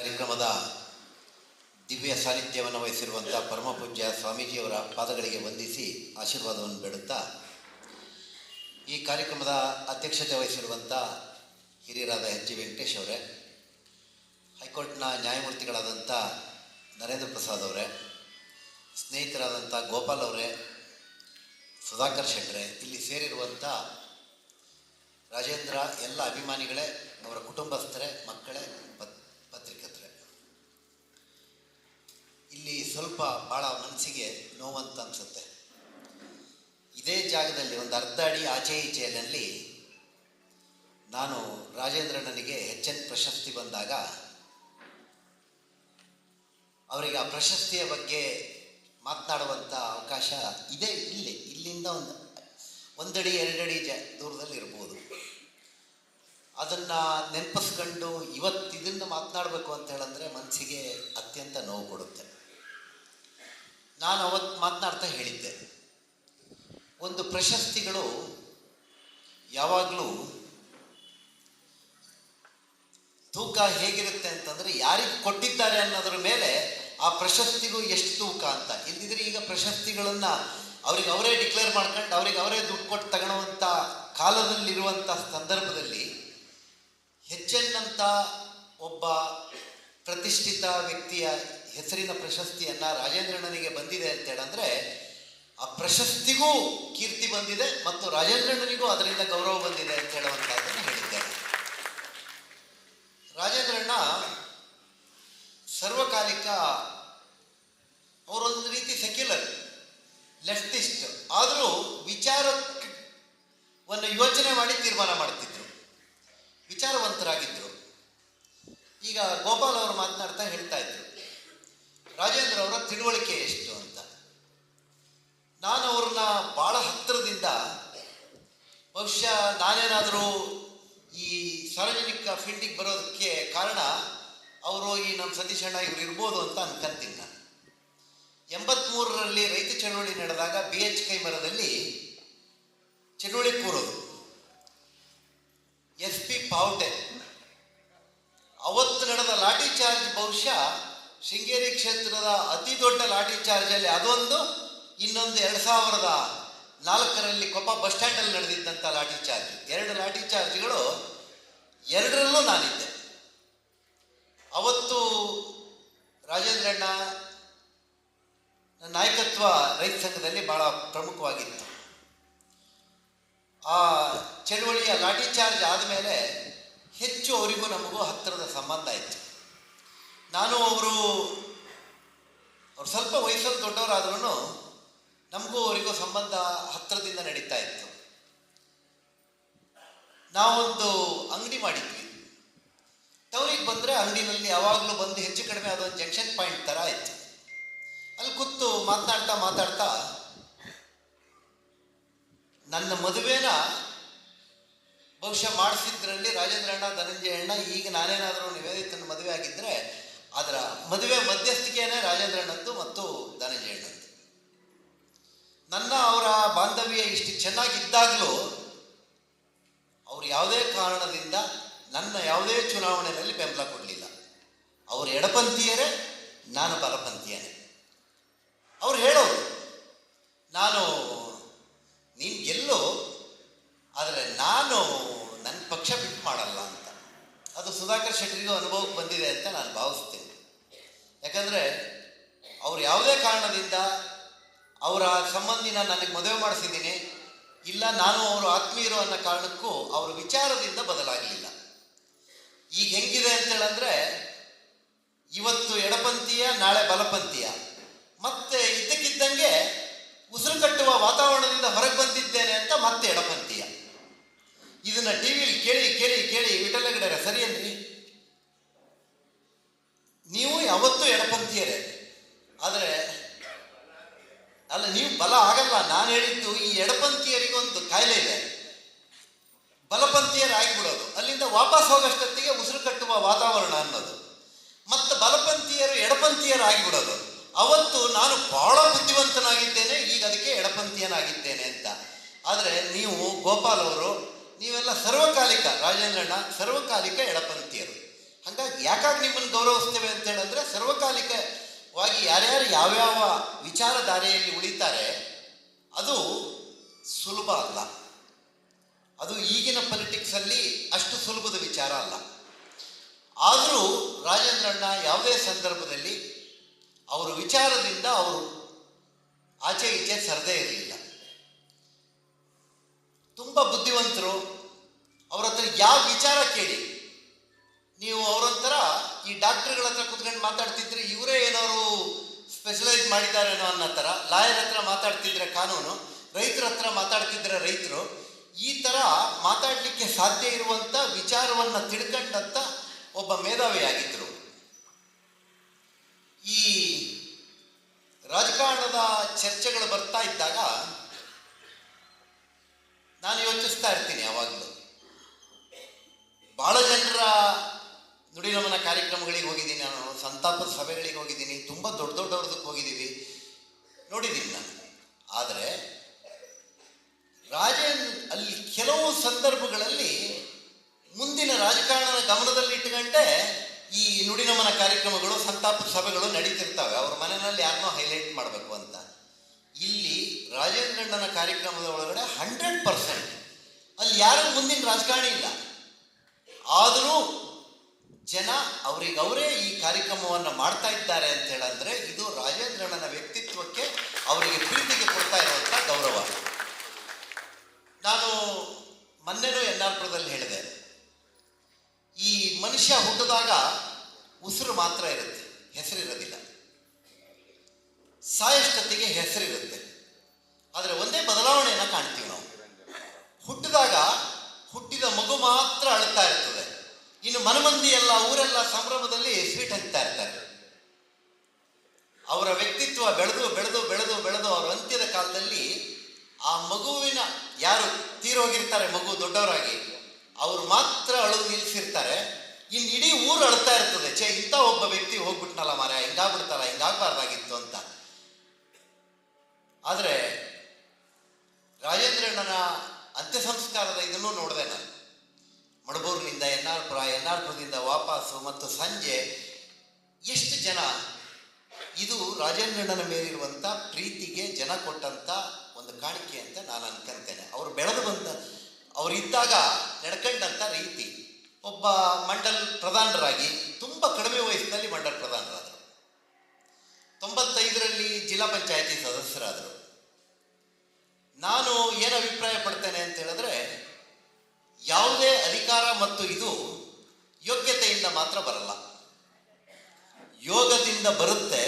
ಕಾರ್ಯಕ್ರಮದ ದಿವ್ಯ ಸಾನ್ನಿಧ್ಯವನ್ನು ವಹಿಸಿರುವಂಥ ಪರಮಪೂಜ್ಯ ಸ್ವಾಮೀಜಿಯವರ ಪಾದಗಳಿಗೆ ವಂದಿಸಿ ಆಶೀರ್ವಾದವನ್ನು ಬೇಡುತ್ತಾ ಈ ಕಾರ್ಯಕ್ರಮದ ಅಧ್ಯಕ್ಷತೆ ವಹಿಸಿರುವಂಥ ಹಿರಿಯರಾದ ಎಚ್ ಜಿ ವೆಂಕಟೇಶ್ ಅವರೇ, ಹೈಕೋರ್ಟ್ನ ನ್ಯಾಯಮೂರ್ತಿಗಳಾದಂಥ ನರೇಂದ್ರ ಪ್ರಸಾದ್ ಅವರೇ ಸ್ನೇಹಿತರಾದಂಥ ಗೋಪಾಲ್ ಅವರೇ, ಸುಧಾಕರ್ ಶೆಟ್ಟರೆ ಇಲ್ಲಿ ಸೇರಿರುವಂಥ ರಾಜೇಂದ್ರ, ಎಲ್ಲ ಅಭಿಮಾನಿಗಳೇ, ಅವರ ಕುಟುಂಬಸ್ಥರೇ, ಮಕ್ಕಳೇ ಸ್ವಲ್ಪ ಭಾಳ ಮನಸ್ಸಿಗೆ ನೋವಂತ ಅನಿಸುತ್ತೆ. ಇದೇ ಜಾಗದಲ್ಲಿ ಒಂದು ಅರ್ಧ ಅಡಿ ಆಚೆ ಈಚೆಯಲ್ಲಿ ನಾನು ರಾಜೇಂದ್ರಣ್ಣನಿಗೆ ಎಚ್ ಪ್ರಶಸ್ತಿ ಬಂದಾಗ ಅವರಿಗೆ ಆ ಪ್ರಶಸ್ತಿಯ ಬಗ್ಗೆ ಮಾತನಾಡುವಂಥ ಅವಕಾಶ ಇದೆ ಇಲ್ಲಿ. ಇಲ್ಲಿಂದ ಒಂದು, ಒಂದಡಿ, ಎರಡಡಿ ಜ, ದೂರದಲ್ಲಿ ಇರ್ಬೋದು. ಅದನ್ನು ನೆನಪಿಸ್ಕೊಂಡು ಇವತ್ತು ಇದನ್ನು ಮಾತನಾಡಬೇಕು ಅಂತ ಹೇಳಂದ್ರೆ ಮನಸ್ಸಿಗೆ ಅತ್ಯಂತ ನೋವು ಕೊಡುತ್ತೆ. ನಾನು ಅವತ್ತು ಮಾತನಾಡ್ತಾ ಹೇಳಿದ್ದೆ. ಒಂದು ಪ್ರಶಸ್ತಿಗಳು ಯಾವಾಗಲೂ ತೂಕ ಹೇಗಿರುತ್ತೆ ಅಂತಂದರೆ ಯಾರಿಗೆ ಕೊಟ್ಟಿದ್ದಾರೆ ಅನ್ನೋದ್ರ ಮೇಲೆ ಆ ಪ್ರಶಸ್ತಿಗೂ ಎಷ್ಟು ತೂಕ ಅಂತ. ಇಲ್ದಿದ್ರೆ ಈಗ ಪ್ರಶಸ್ತಿಗಳನ್ನು ಅವ್ರಿಗೆ ಅವರೇ ಡಿಕ್ಲೇರ್ ಮಾಡ್ಕೊಂಡು ಅವ್ರಿಗೆ ಅವರೇ ದುಡ್ಡು ಕೊಟ್ಟು ತಗೊಳ್ಳುವಂಥ ಕಾಲದಲ್ಲಿರುವಂಥ ಸಂದರ್ಭದಲ್ಲಿ ಹೆಚ್ಚೆನ್ನಂಥ ಒಬ್ಬ ಪ್ರತಿಷ್ಠಿತ ವ್ಯಕ್ತಿಯ ಹೆಸರಿನ ಪ್ರಶಸ್ತಿಯನ್ನು ರಾಜೇಂದ್ರಣ್ಣನಿಗೆ ಬಂದಿದೆ ಅಂತ ಹೇಳಂದ್ರೆ, ಆ ಪ್ರಶಸ್ತಿಗೂ ಕೀರ್ತಿ ಬಂದಿದೆ ಮತ್ತು ರಾಜೇಂದ್ರಣ್ಣನಿಗೂ ಅದರಿಂದ ಗೌರವ ಬಂದಿದೆ ಅಂತ ಹೇಳುವಂಥದ್ದನ್ನು ಹೇಳಿದ್ದಾರೆ. ರಾಜೇಂದ್ರಣ್ಣ ಸರ್ವಕಾಲಿಕ, ಅವರೊಂದು ರೀತಿ ಸೆಕ್ಯುಲರ್, ಲೆಫ್ಟಿಸ್ಟ್, ಆದರೂ ವಿಚಾರವನ್ನು ಯೋಚನೆ ಮಾಡಿ ತೀರ್ಮಾನ ಮಾಡ್ತಿದ್ರು. ವಿಚಾರವಂತರಾಗಿದ್ದರು ಈಗ ಗೋಪಾಲ್ ಅವರು ಮಾತನಾಡ್ತಾ ಹೇಳ್ತಾ ಅವರ ತಿಳುವಳಿಕೆ ಎಷ್ಟು ಅಂತ. ನಾನು ಅವ್ರನ್ನ ಭಾಳ ಹತ್ತಿರದಿಂದ, ಬಹುಶಃ ನಾನೇನಾದರೂ ಈ ಸಾರ್ವಜನಿಕ ಫೀಲ್ಡಿಗೆ ಬರೋದಕ್ಕೆ ಕಾರಣ ಅವರು ಈ ನಮ್ಮ ಸತೀಶ್ ಅಣ್ಣ ಇವ್ರು ಇರ್ಬೋದು ಅಂತ ಅನ್ಕೊಂತೀನಿ ನಾನು. ಎಂಬತ್ಮೂರರಲ್ಲಿ ರೈತ ಚಳುವಳಿ ನಡೆದಾಗ ಬಿ ಎಚ್ ಕೈ ಮರದಲ್ಲಿ ಚಳುವಳಿ ಕೂರೋದು. ಎಸ್ ಪಿ ಪಾವಟೆ. ಅವತ್ತು ನಡೆದ ಲಾಠಿ ಚಾರ್ಜ್ ಬಹುಶಃ ಶೃಂಗೇರಿ ಕ್ಷೇತ್ರದ ಅತಿ ದೊಡ್ಡ ಲಾಠಿ ಚಾರ್ಜಲ್ಲಿ ಅದೊಂದು, ಇನ್ನೊಂದು ಎರಡು ಸಾವಿರದ ನಾಲ್ಕರಲ್ಲಿ ಕೊಪ್ಪ ಬಸ್ ಸ್ಟ್ಯಾಂಡಲ್ಲಿ ನಡೆದಿದ್ದಂಥ ಲಾಠಿ ಚಾರ್ಜ್. ಎರಡು ಲಾಠಿ ಚಾರ್ಜ್ಗಳು ಎರಡರಲ್ಲೂ ನಾನಿದ್ದೆ. ಅವತ್ತು ರಾಜೇಂದ್ರಣ್ಣ ನಾಯಕತ್ವ ರೈತ ಸಂಘದಲ್ಲಿ ಬಹಳ ಪ್ರಮುಖವಾಗಿತ್ತು. ಆ ಚಳುವಳಿಯ ಲಾಠಿ ಚಾರ್ಜ್ ಆದಮೇಲೆ ಹೆಚ್ಚು ಅವರಿಗೂ ನಮಗೂ ಹತ್ತಿರದ ಸಂಬಂಧ ಇತ್ತು. ನಾನು ಅವರು, ಅವ್ರು ಸ್ವಲ್ಪ ವಯಸ್ಸಲ್ಲಿ ದೊಡ್ಡವರಾದ್ರೂ ನಮಗೂ ಅವರಿಗೂ ಸಂಬಂಧ ಹತ್ತಿರದಿಂದ ನಡೀತಾ ಇತ್ತು. ನಾವೊಂದು ಅಂಗಡಿ ಮಾಡಿದ್ವಿ. ಟೌನಿಗೆ ಬಂದರೆ ಅಂಗಡಿನಲ್ಲಿ ಯಾವಾಗಲೂ ಬಂದು ಹೆಚ್ಚು ಕಡಿಮೆ ಅದೊಂದು ಜಂಕ್ಷನ್ ಪಾಯಿಂಟ್ ಥರ ಇತ್ತು. ಅಲ್ಲಿ ಕೂತು ಮಾತಾಡ್ತಾ ಮಾತಾಡ್ತಾ ನನ್ನ ಮದುವೆನ ಬಹುಶಃ ಮಾಡಿಸಿದ್ರಲ್ಲಿ ರಾಜೇಂದ್ರ ಅಣ್ಣ, ಧನಂಜಯ ಅಣ್ಣ, ಈಗ ನಾನೇನಾದರೂ ನಿವೇದಿತನ ಮದುವೆ ಆಗಿದ್ದರೆ ಅದರ ಮದುವೆ ಮಧ್ಯಸ್ಥಿಕೆಯೇ ರಾಜೇಂದ್ರನದ್ದು ಮತ್ತು ಧನಂಜಯ ಅಣ್ಣದ್ದು ನನ್ನ ಅವರ ಬಾಂಧವ್ಯ ಇಷ್ಟು ಚೆನ್ನಾಗಿದ್ದಾಗಲೂ ಅವರು ಯಾವುದೇ ಕಾರಣದಿಂದ ನನ್ನ ಯಾವುದೇ ಚುನಾವಣೆಯಲ್ಲಿ ಬೆಂಬಲ ಕೊಡಲಿಲ್ಲ. ಅವರು ಎಡಪಂಥೀಯರೇ, ನಾನು ಬಲಪಂಥೀಯನೇ. ಅವ್ರು ಹೇಳೋರು, ನಾನು, ನೀನು ಗೆಲ್ಲೋ, ಆದರೆ ನಾನು ನನ್ನ ಪಕ್ಷ ಬಿಟ್ಟು ಮಾಡಲ್ಲ ಅಂತ. ಅದು ಸುಧಾಕರ್ ಶೆಟ್ಟಿಗೂ ಅನುಭವಕ್ಕೆ ಬಂದಿದೆ ಅಂತ ನಾನು ಭಾವಿಸ್ತೀನಿ. ಯಾಕಂದರೆ ಅವ್ರು ಯಾವುದೇ ಕಾರಣದಿಂದ ಅವರ ಸಂಬಂಧಿನ ನನಗೆ ಮದುವೆ ಮಾಡಿಸಿದ್ದೀನಿ, ಇಲ್ಲ ನಾನು ಅವರು ಆತ್ಮೀಯರು ಅನ್ನೋ ಕಾರಣಕ್ಕೂ ಅವರ ವಿಚಾರದಿಂದ ಬದಲಾಗಲಿಲ್ಲ. ಈಗ ಹೆಂಗಿದೆ ಅಂತೇಳಂದ್ರೆ, ಇವತ್ತು ಎಡಪಂಥೀಯ, ನಾಳೆ ಬಲಪಂಥೀಯ. ಮತ್ತೆ ಇದ್ದಕ್ಕಿದ್ದಂಗೆ ಉಸಿರು ಕಟ್ಟುವ ವಾತಾವರಣದಿಂದ ಹೊರಗೆ ಬಂದಿದ್ದೇನೆ ಅಂತ ಮತ್ತೆ ಎಡಪಂಥೀಯ. ಇದನ್ನ ಟಿ ವಿಲಿ ಕೇಳಿ ಕೇಳಿ ಕೇಳಿ ವಿಠಲಗಡರ ಸರಿ ಏನ್ರಿ ನೀವು ಯಾವತ್ತೂ ಎಡಪಂಥೀಯರೇ ಆದರೆ ಅಲ್ಲ ನೀವು ಬಲ ಆಗಲ್ಲ ನಾನು ಹೇಳಿದ್ದು ಈ ಎಡಪಂಥೀಯರಿಗೊಂದು ಕಾಯಿಲೆ ಇದೆ ಬಲಪಂಥೀಯರಾಗಿಬಿಡೋದು ಅಲ್ಲಿಂದ ವಾಪಸ್ ಹೋಗೋಷ್ಟೊತ್ತಿಗೆ ಉಸಿರು ಕಟ್ಟುವ ವಾತಾವರಣ ಅನ್ನೋದು ಮತ್ತು ಬಲಪಂಥೀಯರು ಎಡಪಂಥೀಯರಾಗಿಬಿಡೋದು ಅವತ್ತು ನಾನು ಬಹಳ ಬುದ್ಧಿವಂತನಾಗಿದ್ದೇನೆ ಈಗ ಅದಕ್ಕೆ ಎಡಪಂಥೀಯನಾಗಿದ್ದೇನೆ ಅಂತ ಆದರೆ ನೀವು ಗೋಪಾಲ್ ಅವರು, ನೀವೆಲ್ಲ ಸರ್ವಕಾಲಿಕ, ರಾಜೇಂದ್ರಣ್ಣ, ಸರ್ವಕಾಲಿಕ ಎಡಪಂಥೀಯರು. ಹಾಗಾಗಿ ಯಾಕಾಗಿ ನಿಮ್ಮನ್ನು ಗೌರವಿಸ್ತೇವೆ ಅಂತ ಹೇಳಿದ್ರೆ ಸರ್ವಕಾಲಿಕವಾಗಿ ಯಾರ್ಯಾರು ಯಾವ್ಯಾವ ವಿಚಾರಧಾರೆಯಲ್ಲಿ ಉಳಿತಾರೆ, ಅದು ಸುಲಭ ಅಲ್ಲ. ಅದು ಈಗಿನ ಪೊಲಿಟಿಕ್ಸಲ್ಲಿ ಅಷ್ಟು ಸುಲಭದ ವಿಚಾರ ಅಲ್ಲ. ಆದರೂ ರಾಜೇಂದ್ರಣ್ಣ ಯಾವುದೇ ಸಂದರ್ಭದಲ್ಲಿ ಅವರ ವಿಚಾರದಿಂದ ಅವರು ಆಚೆ ಈಚೆ ಸರದೇ ಇರಲಿಲ್ಲ ತುಂಬ ಬುದ್ಧಿವಂತರು ಅವ್ರ ಹತ್ರ ಯಾವ ವಿಚಾರ ಕೇಳಿ, ನೀವು ಅವರೊಂಥರ ಈ ಡಾಕ್ಟರ್ಗಳ ಹತ್ರ ಕುತ್ಕೊಂಡು ಮಾತಾಡ್ತಿದ್ರೆ ಇವರೇ ಏನಾದ್ರು ಸ್ಪೆಷಲೈಸ್ ಮಾಡಿದ್ದಾರೇನೋ ಅನ್ನೋ ಥರ ಲಾಯರ್ ಹತ್ರ ಮಾತಾಡ್ತಿದ್ರೆ ಕಾನೂನು, ರೈತರ ಹತ್ರ ಮಾತಾಡ್ತಿದ್ರೆ ರೈತರು, ಈ ಥರ ಮಾತಾಡಲಿಕ್ಕೆ ಸಾಧ್ಯ ಇರುವಂಥ ವಿಚಾರವನ್ನು ತಿಳ್ಕೊಂಡಂಥ ಒಬ್ಬ ಮೇಧಾವಿಯಾಗಿದ್ದರು ಈ ರಾಜಕಾರಣದ ಚರ್ಚೆಗಳು ಬರ್ತಾ ಇದ್ದಾಗ ನಾನು ಯೋಚಿಸ್ತಾ ಇರ್ತೀನಿ ಯಾವಾಗಲೂ ಬಹಳ ಜನರ ನುಡಿನಮನ ಕಾರ್ಯಕ್ರಮಗಳಿಗೆ ಹೋಗಿದ್ದೀನಿ ನಾನು ಸಂತಾಪ ಸಭೆಗಳಿಗೆ ಹೋಗಿದ್ದೀನಿ ತುಂಬ ದೊಡ್ಡ ದೊಡ್ಡವ್ರದಕ್ಕೆ ಹೋಗಿದ್ದೀವಿ ನೋಡಿದ್ದೀನಿ ನಾನು ಆದರೆ ರಾಜೇಂದ್ರ ಅಲ್ಲಿ ಕೆಲವು ಸಂದರ್ಭಗಳಲ್ಲಿ ಮುಂದಿನ ರಾಜಕಾರಣದ ಗಮನದಲ್ಲಿ ಇಟ್ಟುಕೊಂಡೆ ಈ ನುಡಿನಮನ ಕಾರ್ಯಕ್ರಮಗಳು ಸಂತಾಪ ಸಭೆಗಳು ನಡೀತಿರ್ತವೆ. ಅವ್ರ ಮನೆಯಲ್ಲಿ ಯಾರನ್ನೋ ಹೈಲೈಟ್ ಮಾಡಬೇಕು ಅಂತ. ಇಲ್ಲಿ ರಾಜೇಂದ್ರಣ್ಣನ ಕಾರ್ಯಕ್ರಮದ ಒಳಗಡೆ ಹಂಡ್ರೆಡ್ ಪರ್ಸೆಂಟ್ ಅಲ್ಲಿ ಯಾರು ಮುಂದಿನ ರಾಜಕಾರಣಿ ಇಲ್ಲ. ಆದರೂ ಜನ ಅವರಿಗೆ ಅವರೇ ಈ ಕಾರ್ಯಕ್ರಮವನ್ನು ಮಾಡ್ತಾ ಇದ್ದಾರೆ ಅಂತ ಹೇಳಂದ್ರೆ ಇದು ರಾಜೇಂದ್ರಣ್ಣನ ವ್ಯಕ್ತಿತ್ವಕ್ಕೆ ಅವರಿಗೆ ಪ್ರೀತಿಗೆ ಕೊಡ್ತಾ ಇರುವಂಥ ಗೌರವ. ನಾನು ಮೊನ್ನೆನೂ ಎನ್ ಆರ್ ಪುರದಲ್ಲಿ ಹೇಳಿದೆ. ಈ ಮನುಷ್ಯ ಹುಟ್ಟಿದಾಗ ಉಸಿರು ಮಾತ್ರ ಇರುತ್ತೆ. ಹೆಸರಿರೋದಿಲ್ಲ. ಸಾಯಷ್ಟೊತ್ತಿಗೆ ಹೆಸರಿರುತ್ತೆ. ಆದರೆ ಒಂದೇ ಬದಲಾವಣೆಯನ್ನು ಕಾಣ್ತೀವಿ ನಾವು. ಹುಟ್ಟಿದಾಗ ಹುಟ್ಟಿದ ಮಗು ಮಾತ್ರ ಅಳ್ತಾ ಇರ್ತದೆ. ಇನ್ನು ಮನಮಂದಿ ಎಲ್ಲ ಊರೆಲ್ಲ ಸಂಭ್ರಮದಲ್ಲಿ ಸ್ವೀಟ್ ಹಂಚ್ತಾ ಇರ್ತಾರೆ. ಅವರ ವ್ಯಕ್ತಿತ್ವ ಬೆಳೆದು ಬೆಳೆದು ಬೆಳೆದು ಬೆಳೆದು ಅವರ ಅಂತ್ಯದ ಕಾಲದಲ್ಲಿ ಆ ಮಗುವಿನ ಯಾರು ತೀರೋಗಿರ್ತಾರೆ ಮಗು ದೊಡ್ಡವರಾಗಿ, ಅವರು ಮಾತ್ರ ಅಳು ನಿಲ್ಲಿಸಿರ್ತಾರೆ ಇನ್ನು ಇಡೀ ಊರು ಅಳ್ತಾ ಇರ್ತದೆ. ಛೇ, ಇಂಥ ಒಬ್ಬ ವ್ಯಕ್ತಿ ಹೋಗ್ಬಿಟ್ನಲ್ಲ ಮಾರ ಹಿಂಗಾಗ್ಬಿಡ್ತಾರ ಹಿಂಗಾಗ್ಬಾರ್ದಾಗಿತ್ತು ಅಂತ. ಆದರೆ ರಾಜೇಂದ್ರಣ್ಣನ ಅಂತ್ಯ ಸಂಸ್ಕಾರದ ಇದನ್ನು ನೋಡಿದೆ ನಾನು. ಮಡಬೂರಿನಿಂದ N R Pura N R ಪುರದಿಂದ ವಾಪಸ್ಸು ಮತ್ತು ಸಂಜೆ ಎಷ್ಟು ಜನ, ಇದು ರಾಜೇಂದ್ರಣ್ಣನ ಮೇಲಿರುವಂಥ ಪ್ರೀತಿಗೆ ಜನ ಕೊಟ್ಟಂಥ ಒಂದು ಕಾಣಿಕೆ ಅಂತ ನಾನು ಅನ್ಕೊಂತೇನೆ. ಅವರು ಬೆಳೆದು ಬಂದ ಅವರಿದ್ದಾಗ ನಡ್ಕೊಂಡಂಥ ರೀತಿ. ಒಬ್ಬ ಮಂಡಲ್ ಪ್ರಧಾನರಾಗಿ ತುಂಬ ಕಡಿಮೆ ವಯಸ್ಸಿನಲ್ಲಿ ಮಂಡಲ್ ಪ್ರಧಾನರಾದರು. ತೊಂಬತ್ತೈದರಲ್ಲಿ ಜಿಲ್ಲಾ ಪಂಚಾಯತಿ ಸದಸ್ಯರಾದರು. ನಾನು ಏನು ಅಭಿಪ್ರಾಯ ಪಡ್ತೇನೆ ಅಂತ ಹೇಳಿದ್ರೆ, ಯಾವುದೇ ಅಧಿಕಾರ ಮತ್ತು ಇದು ಯೋಗ್ಯತೆಯಿಂದ ಮಾತ್ರ ಬರಲ್ಲ. ಯೋಗದಿಂದ ಬರುತ್ತೆ,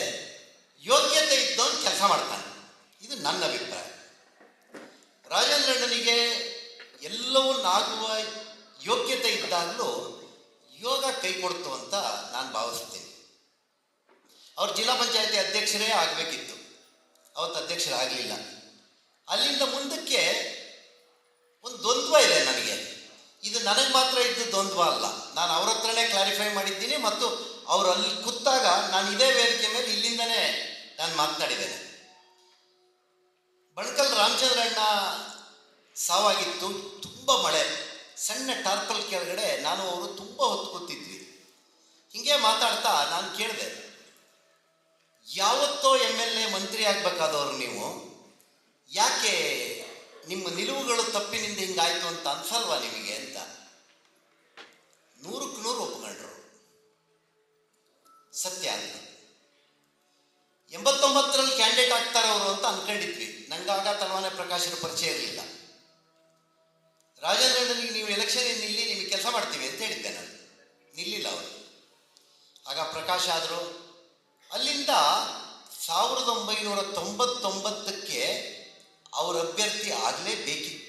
ಯೋಗ್ಯತೆ ಇದ್ದವನು ಕೆಲಸ ಮಾಡ್ತಾನೆ. ಇದು ನನ್ನ ಅಭಿಪ್ರಾಯ. ರಾಜೇಂದ್ರಣ್ಣನಿಗೆ ಎಲ್ಲವನ್ನಾಗುವ ಯೋಗ್ಯತೆ ಇದ್ದಾಗಲೂ ಯೋಗ ಕೈ ಕೊಡ್ತು ಅಂತ ನಾನು ಭಾವಿಸ್ತೇನೆ. ಅವ್ರು ಜಿಲ್ಲಾ ಪಂಚಾಯತಿ ಅಧ್ಯಕ್ಷರೇ ಆಗಬೇಕಿತ್ತು. ಅವತ್ತು ಅಧ್ಯಕ್ಷರಾಗಲಿಲ್ಲ. ಅಲ್ಲಿಂದ ಮುಂದಕ್ಕೆ ಒಂದು ದ್ವಂದ್ವ ಇದೆ ನನಗೆ. ಇದು ನನಗೆ ಮಾತ್ರ ಇದ್ದು ದ್ವಂದ್ವ ಅಲ್ಲ. ನಾನು ಅವ್ರ ಹತ್ರನೇ ಕ್ಲಾರಿಫೈ ಮಾಡಿದ್ದೀನಿ ಮತ್ತು ಅವರು ಅಲ್ಲಿ ಕೂತಾಗ ನಾನು ಇದೇ ವೇದಿಕೆ ಮೇಲೆ ಇಲ್ಲಿಂದನೇ ನಾನು ಮಾತನಾಡಿದ್ದೇನೆ ಬಣಕಲ್ ರಾಮಚಂದ್ರಣ್ಣ ಸಾವಾಗಿತ್ತು. ತುಂಬ ಮಳೆ. ಸಣ್ಣ ಟಾರ್ಪಲ್ ಕೆಳಗಡೆ ನಾನು ಅವರು ತುಂಬ ಹೊತ್ತು ಕೂತಿದ್ವಿ ಹಿಂಗೆ ಮಾತಾಡ್ತಾ ನಾನು ಕೇಳಿದೆ, ಯಾವತ್ತೋ ಎಂ ಎಲ್ ಎ ಮಂತ್ರಿ ಆಗಬೇಕಾದವರು ನೀವು? ಯಾಕೆ ನಿಮ್ಮ ನಿಲುವುಗಳು ತಪ್ಪಿನಿಂದ ಹಿಂಗಾಯ್ತು ಅಂತ ಅನ್ಸಲ್ವಾ ನಿಮಗೆ? ಅಂತ. ನೂರಕ್ಕೆ ನೂರು ಒಪ್ಕೊಂಡ್ರು. ಸತ್ಯ ಅಂತ ಎಂಬತ್ತೊಂಬತ್ತರಲ್ಲಿ ಕ್ಯಾಂಡಿಡೇಟ್ ಆಗ್ತಾರೆ ಅವರು ಅಂತ ಅನ್ಕೊಂಡಿದ್ವಿ. ನಂಗಾಗ ತಲವಾನೆ ಪ್ರಕಾಶನ ಪರಿಚಯ ಇರಲಿಲ್ಲ. ರಾಜೇಂದ್ರನಿಗೆ ನೀವು ಎಲೆಕ್ಷನ್ ನಿಲ್ಲಿ ನಿಮಗೆ ಕೆಲಸ ಮಾಡ್ತೀವಿ ಅಂತ ಹೇಳಿದ್ದೆ ನಾನು. ನಿಲ್ಲಿಲ್ಲ ಅವರು. ಆಗ ಪ್ರಕಾಶ್ ಆದರು. ಅಲ್ಲಿಂದ ಸಾವಿರದ ಒಂಬೈನೂರ ತೊಂಬತ್ತೊಂಬತ್ತಕ್ಕೆ ಅವರ ಅಭ್ಯರ್ಥಿ ಆಗಲೇಬೇಕಿತ್ತು.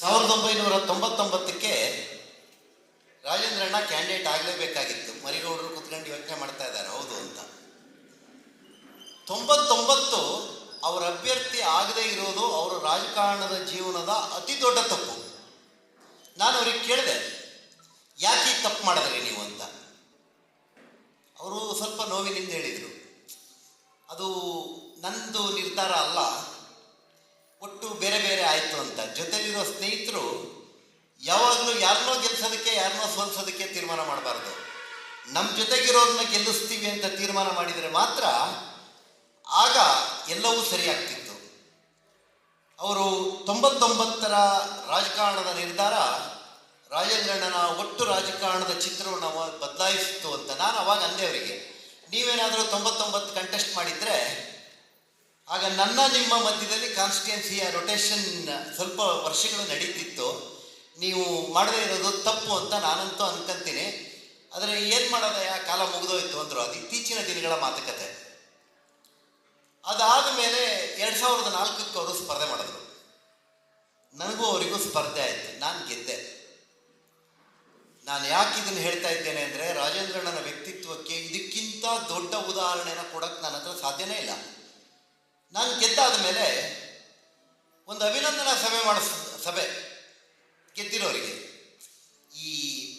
ಸಾವಿರದ ಒಂಬೈನೂರ ತೊಂಬತ್ತೊಂಬತ್ತಕ್ಕೆ ರಾಜೇಂದ್ರಣ್ಣ ಕ್ಯಾಂಡಿಡೇಟ್ ಆಗಲೇಬೇಕಾಗಿತ್ತು. ಮರಿಗೌಡರು ಕುತ್ಕೊಂಡು ಯೋಚನೆ ಮಾಡ್ತಾ ಇದ್ದಾರೆ. ಹೌದು ಅಂತ. ತೊಂಬತ್ತೊಂಬತ್ತು ಅವರ ಅಭ್ಯರ್ಥಿ ಆಗದೇ ಇರೋದು ಅವರ ರಾಜಕಾರಣದ ಜೀವನದ ಅತಿ ದೊಡ್ಡ ತಪ್ಪು. ನಾನು ಅವ್ರಿಗೆ ಕೇಳಿದೆ, ಯಾಕೆ ತಪ್ಪು ಮಾಡಿದ್ರಿ ನೀವು ಅಂತ? ಅವರು ಸ್ವಲ್ಪ ನೋವಿನಿಂದ ಹೇಳಿದರು. ಅದು ನಂದು ನಿರ್ಧಾರ ಅಲ್ಲ, ಒಟ್ಟು ಬೇರೆ ಬೇರೆ ಆಯಿತು ಅಂತ. ಜೊತೆಲಿರೋ ಸ್ನೇಹಿತರು ಯಾವಾಗಲೂ ಯಾರನ್ನೋ ಗೆಲ್ಸೋದಕ್ಕೆ, ಯಾರನ್ನೋ ಸೋಲ್ಸೋದಕ್ಕೆ ತೀರ್ಮಾನ ಮಾಡಬಾರ್ದು. ನಮ್ಮ ಜೊತೆಗಿರೋದನ್ನ ಗೆಲ್ಲಿಸ್ತೀವಿ ಅಂತ ತೀರ್ಮಾನ ಮಾಡಿದರೆ ಮಾತ್ರ ಆಗ ಎಲ್ಲವೂ ಸರಿಯಾಗ್ತಿತ್ತು. ಅವರು ತೊಂಬತ್ತೊಂಬತ್ತರ ರಾಜಕಾರಣದ ನಿರ್ಧಾರ ರಾಜೇಂದ್ರಣ್ಣನ ಒಟ್ಟು ರಾಜಕಾರಣದ ಚಿತ್ರವನ್ನು ಬದಲಾಯಿಸಿತು ಅಂತ ನಾನು ಅವಾಗ ಅಂದೆ ಅವರಿಗೆ. ನೀವೇನಾದರೂ ತೊಂಬತ್ತೊಂಬತ್ತು ಕಂಟೆಸ್ಟ್ ಮಾಡಿದರೆ ಆಗ ನನ್ನ ನಿಮ್ಮ ಮಧ್ಯದಲ್ಲಿ ಕಾನ್ಸ್ಟಿಟ್ಯೂನ್ಸಿಯ ರೊಟೇಷನ್ ಸ್ವಲ್ಪ ವರ್ಷಗಳು ನಡೀತಿತ್ತು. ನೀವು ಮಾಡದೇ ಇರೋದು ತಪ್ಪು ಅಂತ ನಾನಂತೂ ಅನ್ಕೊಂತೀನಿ. ಆದರೆ ಏನು ಮಾಡೋದಯ್ಯ ಕಾಲ ಮುಗಿದೋಯ್ತು ಅಂದರು ಅದು ಇತ್ತೀಚಿನ ದಿನಗಳ ಮಾತುಕತೆ. ಅದಾದ ಮೇಲೆ ಎರಡು ಸಾವಿರದ ನಾಲ್ಕಕ್ಕೆ ಅವರು ಸ್ಪರ್ಧೆ ಮಾಡಿದ್ರು. ನನಗೂ ಅವರಿಗೂ ಸ್ಪರ್ಧೆ ಆಯಿತು. ನಾನು ಗೆದ್ದೆ. ನಾನು ಯಾಕೆ ಇದನ್ನು ಹೇಳ್ತಾ ಇದ್ದೇನೆ ಅಂದರೆ ರಾಜೇಂದ್ರಣ್ಣನ ವ್ಯಕ್ತಿತ್ವಕ್ಕೆ ಇದಕ್ಕಿಂತ ದೊಡ್ಡ ಉದಾಹರಣೆನ ಕೊಡೋಕ್ಕೆ ನನ್ನ ಹತ್ರ ಸಾಧ್ಯನೇ ಇಲ್ಲ. ನಾನು ಗೆದ್ದಾದ ಮೇಲೆ ಒಂದು ಅಭಿನಂದನಾ ಸಭೆ ಮಾಡಿಸ್, ಸಭೆ ಗೆದ್ದಿರೋರಿಗೆ ಈ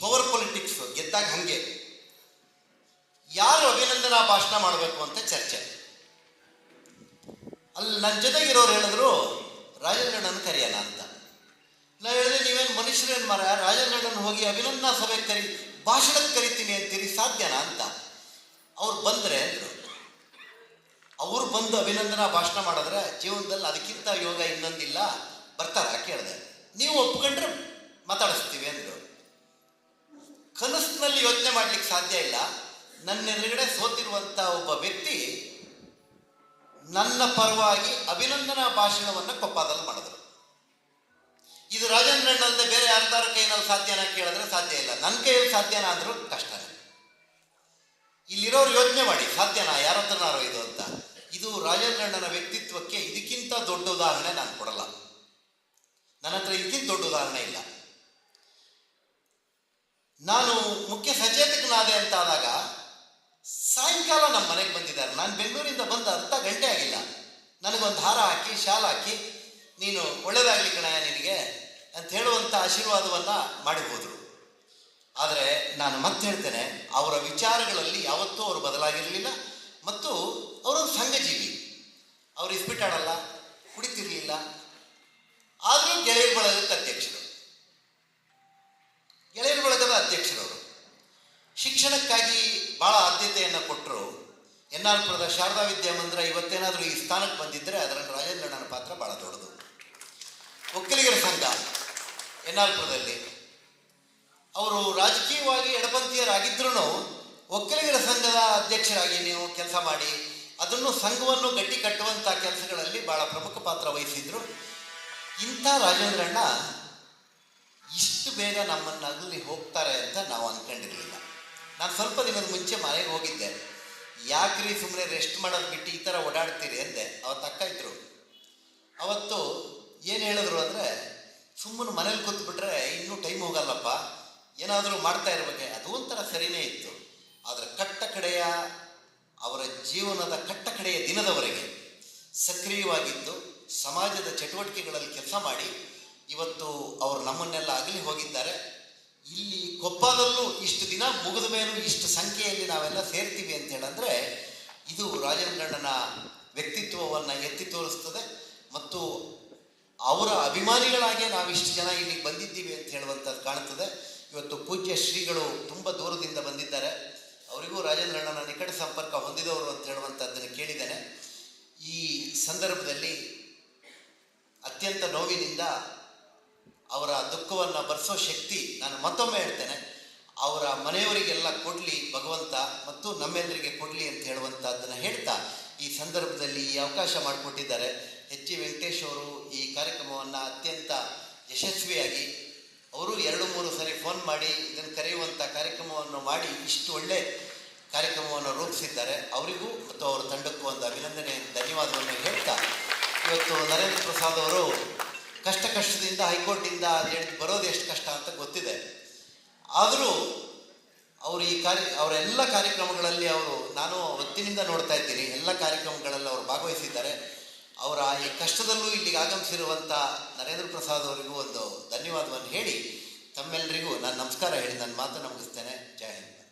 ಪವರ್ ಪೊಲಿಟಿಕ್ಸ್ ಗೆದ್ದಾಗ ಹಾಗೆ ಯಾರು ಅಭಿನಂದನಾ ಭಾಷಣ ಮಾಡಬೇಕು ಅಂತ ಚರ್ಚೆ. ಅಲ್ಲಿ ನನ್ನ ಜೊತೆಗಿರೋರು ಹೇಳಿದ್ರು ರಾಜೇಂದ್ರಣ್ಣನ ಕರೆಯೋಣ ಅಂತ. ನಾನು ಹೇಳಿದೆ, ನೀವೇನು ಮನುಷ್ಯರೇನು ಮರ ರಾಜೇಂದ್ರಣ್ಣನ ಹೋಗಿ ಅಭಿನಂದನಾ ಸಭೆ ಕರಿ, ಭಾಷಣಕ್ಕೆ ಕರಿತೀನಿ ಅಂತೀರಿ, ಸಾಧ್ಯನಾ? ಅಂತ. ಅವ್ರು ಬಂದರೆ ಅಂದರು ಅವರು ಬಂದು ಅಭಿನಂದನಾ ಭಾಷಣ ಮಾಡಿದ್ರೆ ಜೀವನದಲ್ಲಿ ಅದಕ್ಕಿಂತ ಯೋಗ ಇನ್ನೊಂದಿಲ್ಲ. ಬರ್ತಾರ ಕೇಳಿದೆ ನೀವು ಒಪ್ಕೊಂಡ್ರೆ ಮಾತಾಡಿಸ್ತೀವಿ ಅಂದರು. ಕನಸಿನಲ್ಲಿ ಯೋಚನೆ ಮಾಡ್ಲಿಕ್ಕೆ ಸಾಧ್ಯ ಇಲ್ಲ. ನನ್ನ ಎದುರುಗಡೆ ಸೋತಿರುವಂಥ ಒಬ್ಬ ವ್ಯಕ್ತಿ ನನ್ನ ಪರವಾಗಿ ಅಭಿನಂದನಾ ಭಾಷಣವನ್ನು ಕೊಪ್ಪದಲ್ಲಿ ಮಾಡಿದ್ರು. ಇದು ರಾಜೇಂದ್ರಣ್ಣ ಅಲ್ಲದೆ ಬೇರೆ ಯಾರ್ದಾರ ಕೈನಲ್ಲಿ ಸಾಧ್ಯನ ಕೇಳಿದ್ರೆ ಸಾಧ್ಯ ಇಲ್ಲ. ನನ್ನ ಕೈಯಲ್ಲಿ ಸಾಧ್ಯನ ಆದರೂ ಕಷ್ಟನೇ. ಇಲ್ಲಿರೋರು ಯೋಚನೆ ಮಾಡಿ, ಸಾಧ್ಯನಾ? ಯಾರ ಹತ್ರನಾರೋ ಇದು ಅಂತ? ಇದು ರಾಜೇಂದ್ರಣ್ಣನ ವ್ಯಕ್ತಿತ್ವಕ್ಕೆ ಇದಕ್ಕಿಂತ ದೊಡ್ಡ ಉದಾಹರಣೆ ನಾನು ಕೊಡಲ್ಲ. ನನ್ನ ಹತ್ರ ಇದಕ್ಕಿಂತ ದೊಡ್ಡ ಉದಾಹರಣೆ ಇಲ್ಲ. ನಾನು ಮುಖ್ಯ ಸಚೇತಕನಾದೆ ಅಂತ ಆದಾಗ, ಸಾಯಂಕಾಲ ನಮ್ಮ ಮನೆಗೆ ಬಂದಿದ್ದಾರೆ. ನಾನು ಬೆಂಗಳೂರಿಂದ ಬಂದ ಅರ್ಧ ಗಂಟೆ ಆಗಿಲ್ಲ. ನನಗೊಂದು ಹಾರ ಹಾಕಿ, ಶಾಲ್ ಹಾಕಿ, ನೀನು ಒಳ್ಳೇದಾಗಲಿ ಕಣಯ್ಯ ನಿನಗೆ ಅಂತ ಹೇಳುವಂಥ ಆಶೀರ್ವಾದವನ್ನು ಮಾಡಿ ಹೋದರು ಆದರೆ ನಾನು ಮತ್ತೆ ಹೇಳ್ತೇನೆ ಅವರ ವಿಚಾರಗಳಲ್ಲಿ ಯಾವತ್ತೂ ಅವರು ಬದಲಾಗಿರಲಿಲ್ಲ ಮತ್ತು ಅವರೊಂದು ಸಂಘಜೀವಿ. ಅವರು ಇಸ್ಪಿಟಾಡಲ್ಲ ಕುಡಿತಿರಲಿಲ್ಲ. ಆದರೂ ಗೆಳೆಯರ ಬಳಗಕ್ಕೆ ಅಧ್ಯಕ್ಷರು. ಗೆಳೆಯರ ಬಳಗದ ಅಧ್ಯಕ್ಷರವರು ಶಿಕ್ಷಣಕ್ಕಾಗಿ ಭಾಳ ಆದ್ಯತೆಯನ್ನು ಕೊಟ್ಟರು ಎನ್ ಆರ್ ಪುರದ ಶಾರದಾ ವಿದ್ಯಾಮಂದಿರ ಇವತ್ತೇನಾದರೂ ಈ ಸ್ಥಾನಕ್ಕೆ ಬಂದಿದ್ದರೆ ಅದರಲ್ಲಿ ರಾಜೇಂದ್ರಣ್ಣನ ಪಾತ್ರ ಭಾಳ ದೊಡ್ಡದು. ಒಕ್ಕಲಿಗರ ಸಂಘ ಎನ್ ಆರ್ ಪುರದಲ್ಲಿ. ಅವರು ರಾಜಕೀಯವಾಗಿ ಎಡಪಂಥೀಯರಾಗಿದ್ರೂ ಒಕ್ಕಲಿಗರ ಸಂಘದ ಅಧ್ಯಕ್ಷರಾಗಿ ನೀವು ಕೆಲಸ ಮಾಡಿ ಅದನ್ನು ಸಂಘವನ್ನು ಗಟ್ಟಿ ಕಟ್ಟುವಂಥ ಕೆಲಸಗಳಲ್ಲಿ ಭಾಳ ಪ್ರಮುಖ ಪಾತ್ರ ವಹಿಸಿದ್ರು. ಇಂಥ ರಾಜೇಂದ್ರಣ್ಣ ಇಷ್ಟು ಬೇಗ ನಮ್ಮನ್ನು ಅಗಲಿ ಹೋಗ್ತಾರೆ ಅಂತ ನಾವು ಅಂದ್ಕೊಂಡಿರಲಿಲ್ಲ ನಾನು ಸ್ವಲ್ಪ ದಿನದ ಮುಂಚೆ ಮನೆಗೆ ಹೋಗಿದ್ದೆ. ಯಾಕ್ರಿ ಸುಮ್ಮನೆ ರೆಸ್ಟ್ ಮಾಡೋದು ಬಿಟ್ಟು ಈ ಥರ ಓಡಾಡ್ತೀರಿ ಅಂದೆ. ಅವತ್ತು ಅಕ್ಕ ಇದ್ರು. ಅವತ್ತು ಏನು ಹೇಳಿದ್ರು ಅಂದರೆ ಸುಮ್ಮನೆ ಮನೇಲಿ ಕೂತ್ಬಿಟ್ರೆ ಇನ್ನೂ ಟೈಮ್ ಹೋಗಲ್ಲಪ್ಪ. ಏನಾದರೂ ಮಾಡ್ತಾ ಇರಬೇಕೆ ಅದು ಒಂಥರ ಸರಿನೇ ಇತ್ತು. ಆದರೆ ಕಟ್ಟ ಕಡೆಯ ಅವರ ಜೀವನದ ಕಟ್ಟ ಕಡೆಯ ದಿನದವರೆಗೆ ಸಕ್ರಿಯವಾಗಿದ್ದು ಸಮಾಜದ ಚಟುವಟಿಕೆಗಳಲ್ಲಿ ಕೆಲಸ ಮಾಡಿ ಇವತ್ತು ಅವರು ನಮ್ಮನ್ನೆಲ್ಲ ಅಗಲಿ ಹೋಗಿದ್ದಾರೆ. ಇಲ್ಲಿ ಕೊಪ್ಪದಲ್ಲೂ ಇಷ್ಟು ದಿನ ಮುಗಿದ ಮೇಲೂ ಇಷ್ಟು ಸಂಖ್ಯೆಯಲ್ಲಿ ನಾವೆಲ್ಲ ಸೇರ್ತೀವಿ ಅಂತ ಹೇಳಿದ್ರೆ ಇದು ರಾಜೇಂದ್ರಣ್ಣನ ವ್ಯಕ್ತಿತ್ವವನ್ನು ಎತ್ತಿ ತೋರಿಸ್ತದೆ ಮತ್ತು ಅವರ ಅಭಿಮಾನಿಗಳಾಗೆ ನಾವು ಇಷ್ಟು ಜನ ಇಲ್ಲಿಗೆ ಬಂದಿದ್ದೀವಿ ಅಂತ ಹೇಳುವಂಥದ್ದು ಕಾಣುತ್ತದೆ ಇವತ್ತು ಪೂಜ್ಯ ಶ್ರೀಗಳು ತುಂಬ ದೂರದಿಂದ ಬಂದಿದ್ದಾರೆ. ಅವರಿಗೂ ರಾಜೇಂದ್ರಣ್ಣನ ನಿಕಟ ಸಂಪರ್ಕ ಹೊಂದಿದವರು ಅಂತ ಹೇಳುವಂಥದ್ದನ್ನು ಕೇಳಿದ್ದೇನೆ. ಈ ಸಂದರ್ಭದಲ್ಲಿ ಅತ್ಯಂತ ನೋವಿನಿಂದ ಅವರ ದುಃಖವನ್ನು ಬರೆಸೋ ಶಕ್ತಿ ನಾನು ಮತ್ತೊಮ್ಮೆ ಹೇಳ್ತೇನೆ. ಅವರ ಮನೆಯವರಿಗೆಲ್ಲ ಕೊಡಲಿ ಭಗವಂತ ಮತ್ತು ನಮ್ಮೆಲ್ಲರಿಗೆ ಕೊಡಲಿ ಅಂತ ಹೇಳುವಂಥದ್ದನ್ನು ಹೇಳ್ತಾ ಈ ಸಂದರ್ಭದಲ್ಲಿ ಈ ಅವಕಾಶ ಮಾಡಿಕೊಟ್ಟಿದ್ದಾರೆ. ಎಚ್ ಜಿ ವೆಂಕಟೇಶ್ ಅವರು ಈ ಕಾರ್ಯಕ್ರಮವನ್ನು ಅತ್ಯಂತ ಯಶಸ್ವಿಯಾಗಿ ಅವರು ಎರಡು ಮೂರು ಸರಿ ಫೋನ್ ಮಾಡಿ ಇದನ್ನು ಕರೆಯುವಂಥ ಕಾರ್ಯಕ್ರಮವನ್ನು ಮಾಡಿ ಇಷ್ಟು ಒಳ್ಳೆ ಕಾರ್ಯಕ್ರಮವನ್ನು ರೂಪಿಸಿದ್ದಾರೆ. ಅವರಿಗೂ ಮತ್ತು ಅವರ ತಂಡಕ್ಕೂ ಒಂದು ಅಭಿನಂದನೆ ಧನ್ಯವಾದವನ್ನು ಹೇಳ್ತಾ ಇವತ್ತು ನರೇಂದ್ರ ಪ್ರಸಾದ್ ಅವರು ಕಷ್ಟ ಕಷ್ಟದಿಂದ ಹೈಕೋರ್ಟಿಂದ ಎದ್ದು ಬರೋದು ಎಷ್ಟು ಕಷ್ಟ ಅಂತ ಗೊತ್ತಿದೆ. ಆದರೂ ಅವರು ಈ ಕಾರ್ಯ ಅವರೆಲ್ಲ ಕಾರ್ಯಕ್ರಮಗಳಲ್ಲಿ ಅವರು ನಾನು ಹೊತ್ತಿನಿಂದ ನೋಡ್ತಾ ಇದ್ದೀನಿ. ಎಲ್ಲ ಕಾರ್ಯಕ್ರಮಗಳಲ್ಲಿ ಅವರು ಭಾಗವಹಿಸಿದ್ದಾರೆ. ಅವರ ಈ ಕಷ್ಟದಲ್ಲೂ ಇಲ್ಲಿಗೆ ಆಗಮಿಸಿರುವಂಥ ನರೇಂದ್ರ ಪ್ರಸಾದ್ ಅವರಿಗೂ ಒಂದು ಧನ್ಯವಾದವನ್ನು ಹೇಳಿ ತಮ್ಮೆಲ್ಲರಿಗೂ ನಾನು ನಮಸ್ಕಾರ ಹೇಳಿ ನನ್ನ ಮಾತು ಮುಗಿಸ್ತೇನೆ. ಜಯ ಹಿಂದ್.